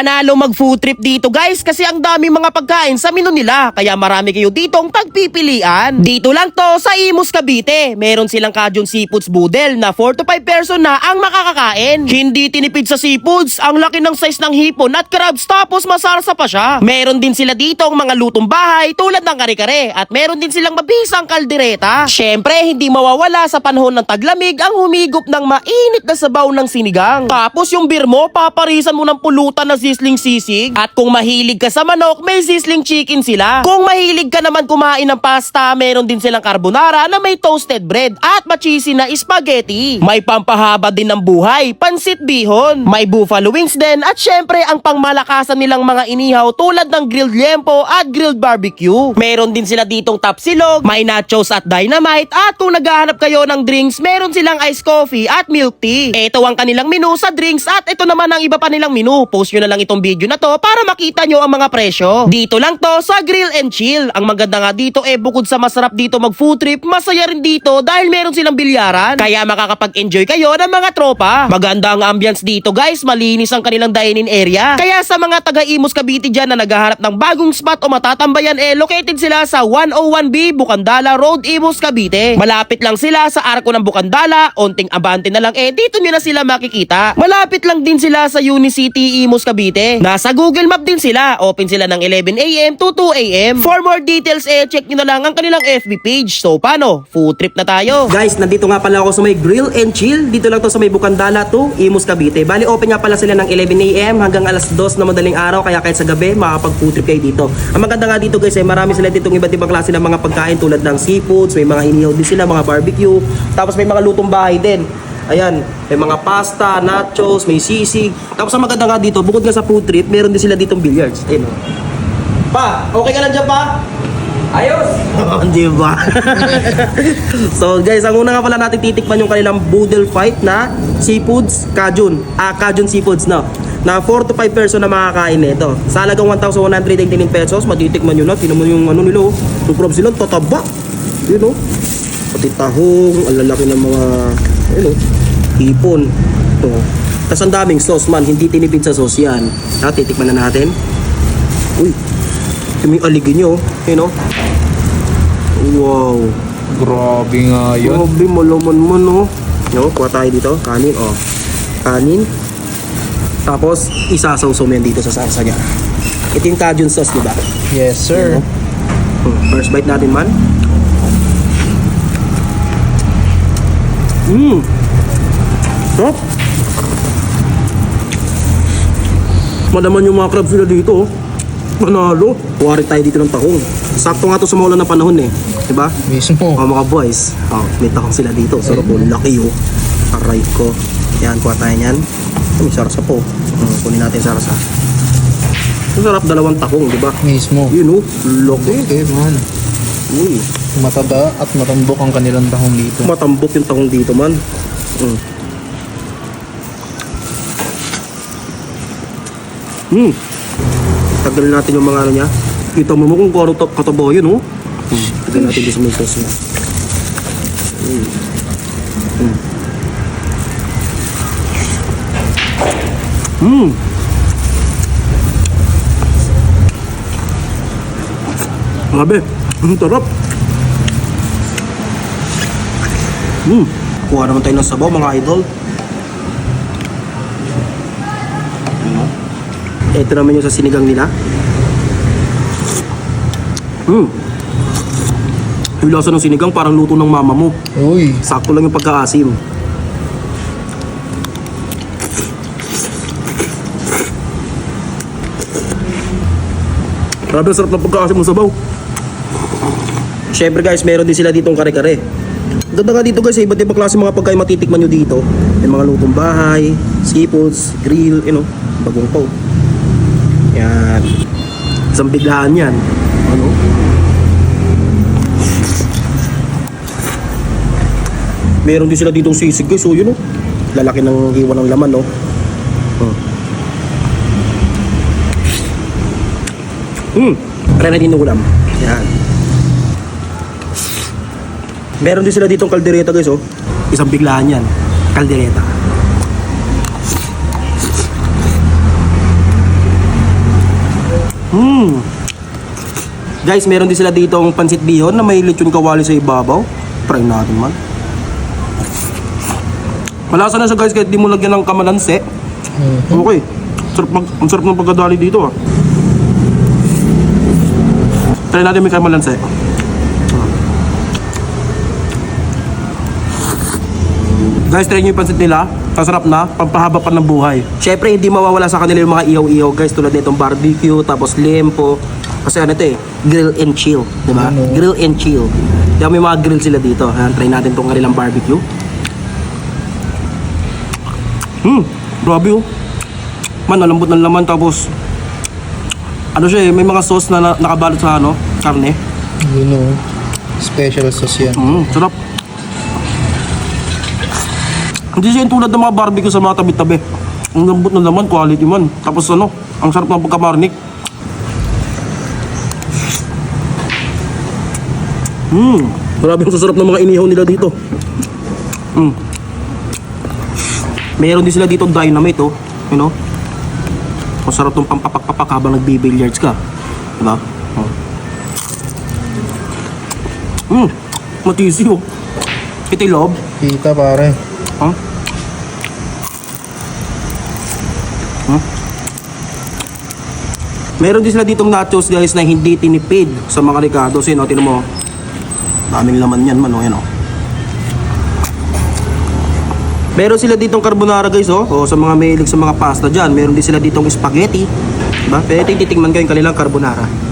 Panalo mag food trip dito guys kasi ang dami mga pagkain sa menu nila kaya marami kayo ditong pagpipilian. Dito lang to sa Imus Cavite. Meron silang Cajun Seafoods Boodle na 4 to 5 person na ang makakakain. Hindi tinipid sa seafoods, ang laki ng size ng hipon at crabs tapos masarsa pa siya. Meron din sila dito ang mga lutong bahay tulad ng kare-kare at meron din silang mabisang kaldereta. Syempre, hindi mawawala sa panahon ng taglamig ang humigop ng mainit na sabaw ng sinigang. Tapos yung beer mo, paparisan mo ng pulutan na sizzling sisig. At kung mahilig ka sa manok, may sizzling chicken sila. Kung mahilig ka naman kumain ng pasta, meron din silang carbonara na may toasted bread at machisi na spaghetti. May pampahaba din ng buhay, pansit bihon. May buffalo wings din at syempre ang pangmalakasan nilang mga inihaw tulad ng grilled liempo at grilled barbecue. Meron din sila ditong tapsilog, may nachos at dynamite at kung naghahanap kayo ng drinks, meron silang iced coffee at milk tea. Ito ang kanilang menu sa drinks at ito naman ang iba pa nilang menu. Post nyo na lang itong video na to para makita nyo ang mga presyo. Dito lang to sa Grill and Chill. Ang maganda nga dito eh bukod sa masarap dito mag food trip, masaya rin dito dahil meron silang bilyaran. Kaya makakapag-enjoy kayo ng mga tropa. Maganda ang ambience dito guys, malinis ang kanilang dining area. Kaya sa mga taga Imus Cavite dyan na naghahanap ng bagong spot o matatambayan eh located sila sa 101B Bukandala Road, Imus Cavite. Malapit lang sila sa arko ng Bukandala, onting abante na lang eh dito nyo na sila makikita. Malapit lang din sila sa Unicity, Imus Cavite. Nasa Google Map din sila. Open sila ng 11am to 2am. For more details eh check nyo na lang ang kanilang FB page. So paano? Food trip na tayo. Guys, nandito nga pala ako sa may Grill and Chill. Dito lang to sa may Bukandala to, Imus Cavite. Bali, open nga pala sila ng 11am hanggang alas 2 na madaling araw. Kaya kahit sa gabi, makakapag-food trip kayo dito. Ang maganda nga dito guys, ay marami sila ditong iba't ibang klase ng mga pagkain tulad ng seafoods, may mga inihaw din sila, mga barbecue. Tapos may mga lutong bahay din. Ayan, may mga pasta, nachos, may sisig. Tapos ang maganda nga dito, bukod nga sa food trip, meron din sila ditong billiards. Ayun. oh. Pa, okay ka lang dyan pa? Ayos! Di ba? so guys, ang una nga pala natin titikman yung kanilang Boodle Fight na Seafoods Cajun. Ah, Cajun Seafoods na. Na 4 to 5 person na makakain nito. Sa halagang 1,189 pesos, matitikman nyo na. Tinan mo yung ano nila, oh. yung crab sila, tataba. Yun oh. Pati tahong, ang lalaki ng mga, ayun oh, hipon. Ito. Tapos ang daming sauce man, hindi tinipid sa sauce yan. Ah, titikman na natin. Uy, yung aligin nyo, you know? Wow. Grabe nga yun. Grabe, malaman mo, no? No, kuha tayo dito. Kanin, oh. Kanin. Tapos, isasawsaw mo yan dito sa sarsa niya. Ito yung Cajun sauce, di ba? Yes, sir. Hmm, First bite natin man. Mmm. Sarap. Malaman yung mga crabs nila dito, oh. Panalo. Kuwari tayo dito ng tahong. Sakto nga to sa maulan na panahon eh. Diba? Mismo. Oh, mga boys. Oh, may tahong sila dito. Sarap po. Laki oh. Aray ko. Yan, kuha tayo yan. May sarsa po. Hmm, kunin natin sarsa. Ang sarap dalawang tahong, di ba? Mismo. Yun oh. Loko. Pwede man. Uy. Mataba at matambok ang kanilang tahong dito. Matambok yung tahong dito man. Mm. Hmm. Tagal natin yung mga ano niya. Kita mo mo kung kano ta- kataba yun, oh. Hmm. Tagal natin may sauce niya. Hmm. Hmm. Hmm. Grabe. Ang sarap. Hmm. Kuha naman tayo ng sabaw mga idol. Ito naman yung sa sinigang nila. Hmm. Yung lasa ng sinigang parang luto ng mama mo. Uy. Sakto lang yung pagkaasim. Grabe, ang sarap ng pagkaasim ng sabaw. Siyempre guys, meron din sila ditong kare-kare. Ganda nga dito guys, eh, iba't ibang klase mga pagkain matitikman nyo dito. May mga lutong bahay, seafoods, grill, you know, bagong po. Yan. Isang biglaan yan. Ano? Meron din sila ditong sisig guys, so yun oh. Lalaki ng hiwa ng laman, no? Hmm. Hmm. Try natin yung ulam. Yan. Meron din sila ditong kaldereta guys, oh. Isang biglaan yan. Kaldereta. Hmm. Guys, meron din sila dito ang pansit bihon na may lechon kawali sa ibabaw. Try natin man. Malasa na siya guys kahit di mo lagyan ng kamalanse. Okay. Sarap mag, ang sarap ng pagkadali dito ah. Try natin may kamalanse. Guys, try nyo yung pansit nila. Kasarap na, pampahaba pa ng buhay. Syempre, hindi mawawala sa kanila yung mga ihaw-ihaw guys tulad nitong barbecue, tapos lempo. Kasi ano ito eh, grill and chill. di ba? Ano? Grill and chill. Kaya may mga grill sila dito. Ayan, try natin tong kanilang barbecue. Hmm, grabe oh. Man, nalambot ng laman tapos ano siya eh, may mga sauce na, na nakabalot sa ano, karne. Yun o. Special sauce yan. Mm, sarap. Hindi siya yung tulad ng mga barbecue sa mga tabi-tabi. Ang lambot ng laman, quality man. Tapos ano, ang sarap ng pagkamarnik. Hmm, grabe ang sasarap ng mga inihaw nila dito. Hmm. Meron din sila dito dynamite oh. You know? Ang sarap ng pampapak-papak habang nagbibilliards ka. Diba? Oh. Hmm, matisi oh. Ito yung loob. Kita pare. Huh? Huh? Meron din sila ditong nachos guys na hindi tinipid sa mga Ricardo. Sino, tinan mo. Daming laman yan man, oh, yan oh. Meron sila ditong carbonara guys oh. oh sa mga mahilig sa mga pasta dyan. Meron din sila ditong spaghetti. Diba? Pwede titingnan ko yung kanilang carbonara.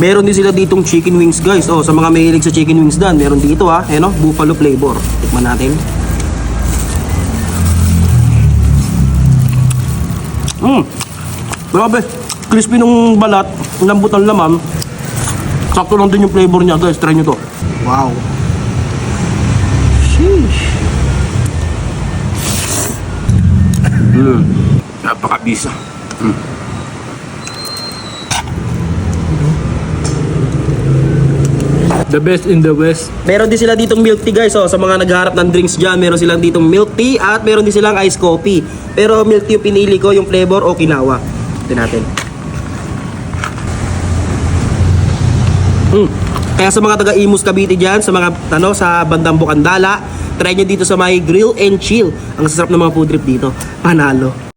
Meron din sila ditong chicken wings guys. Oh, sa mga mahilig sa chicken wings dan, meron dito ha. Ayan oh, buffalo flavor. Tikman natin. Mm. Grabe. Crispy nung balat, ang lambot ng laman. Sakto lang din yung flavor niya guys. Try nyo to. Wow. Sheesh. Mm. Napakabisa. The best in the West. Meron din sila ditong milk tea guys. Oh, sa mga naghaharap ng drinks dyan, meron silang ditong milk tea at meron din silang iced coffee. Pero milk tea yung pinili ko, yung flavor Okinawa. Ito natin. Mm. Kaya sa mga taga Imus Cavite dyan, sa mga ano, sa bandang Bukandala, try nyo dito sa may grill and chill. Ang sasarap ng mga food trip dito. Panalo.